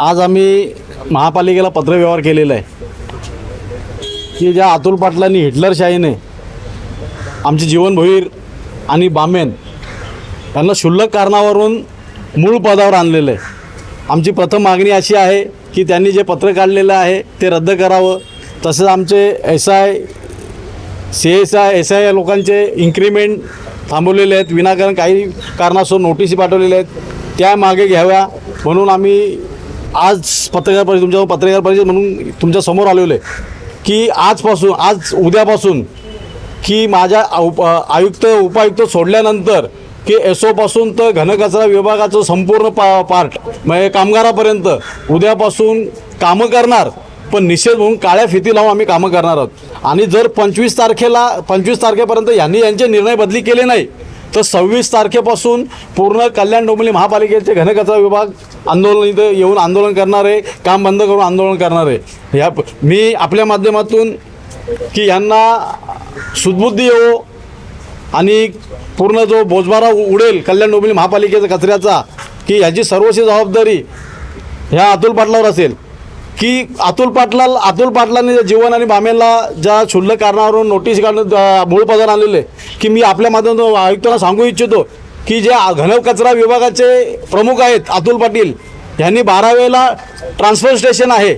आज आम्ही महापालिकेला पत्रव्यवहार केलेला आहे की ज्या अतुल पाटलांनी हिटलरशाहीने आमचे जीवनभोईर आणि बामेन यांना क्षुल्लक कारणावरून मूळ पदावर आणलेलं आहे. आमची प्रथम मागणी अशी आहे की त्यांनी जे पत्र काढलेलं आहे ते रद्द करावं. तसेच आमचे S I C S I S I या लोकांचे इन्क्रीमेंट थांबवलेले आहेत. विनाकारण काही कारणास्तव नोटीस पाठवलेल्या आहेत. त्या मागे घ्याव्या म्हणून आम्ही आज पत्रकार परिषद तुमच्या पत्रकार परिषद म्हणून तुमच्यासमोर आलेलो आहे की आजपासून आज उद्यापासून की माझ्या उप आयुक्त उपायुक्त सोडल्यानंतर की एस ओपासून तर घनकचरा विभागाचं संपूर्ण पा पार्ट म्हणजे कामगारापर्यंत उद्यापासून कामं करणार पण निषेध म्हणून काळ्या फिती लावून आम्ही कामं करणार आहोत. आणि जर पंचवीस तारखेला पंचवीस तारखेपर्यंत यांनी यांचे निर्णय बदली केले नाही तर सव्वीस तारखेपासून पूर्ण कल्याण डोंबिवली महापालिकेचे घनकचरा विभाग आंदोलन इथं येऊन आंदोलन करणार आहे काम बंद करून आंदोलन करणार. आहे ह्या मी आपल्या माध्यमातून की यांना सुदबुद्धी येऊ आणि पूर्ण जो बोजबारा उडेल कल्याण डोंबिवली महापालिकेचा कचऱ्याचा की ह्याची सर्वस्वी जबाबदारी ह्या अतुल पाटलावर असेल. की अतुल पाटला अतुल पाटलांनी जीवन आणि बामेला ज्या क्षुल्लक कारणावरून नोटीस काढून मूळ पदावर आलेले की मी आपल्या माध्यमातून आयुक्तांना सांगू इच्छितो की जे घन कचरा विभागाचे प्रमुख आहेत अतुल पाटील यांनी बारावेला ट्रान्सफर स्टेशन आहे.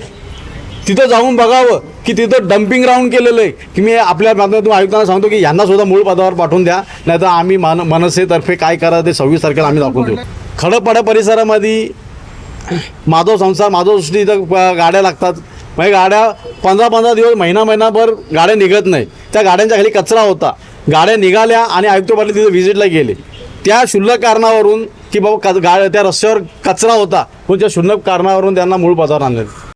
तिथं जाऊन बघावं की तिथं डम्पिंग ग्राउंड केलेलं आहे. की मी आपल्या माध्यमातून आयुक्तांना सांगतो की यांना सुद्धा मूळ पदावर पाठवून द्या नाहीतर आम्ही मान मनसेतर्फे काय करा ते सव्वीस तारखेला आम्ही दाखवून देऊ. खडपाड्या परिसरामध्ये माधव संसार माधव सृष्टी इथं गाड्या लागतात. म्हणजे गाड्या पंधरा पंधरा दिवस महिना महिनाभर गाड्या निघत नाही. त्या गाड्यांच्या खाली कचरा होता. गाड्या निघाल्या आणि आयुक्त पाटील तिथं व्हिजिटला गेले. त्या क्षुल्लक कारणावरून की बाबा क गा त्या रस्त्यावर कचरा होता पण त्या क्षुल्लक कारणावरून त्यांना मूळ पदावर आणलं.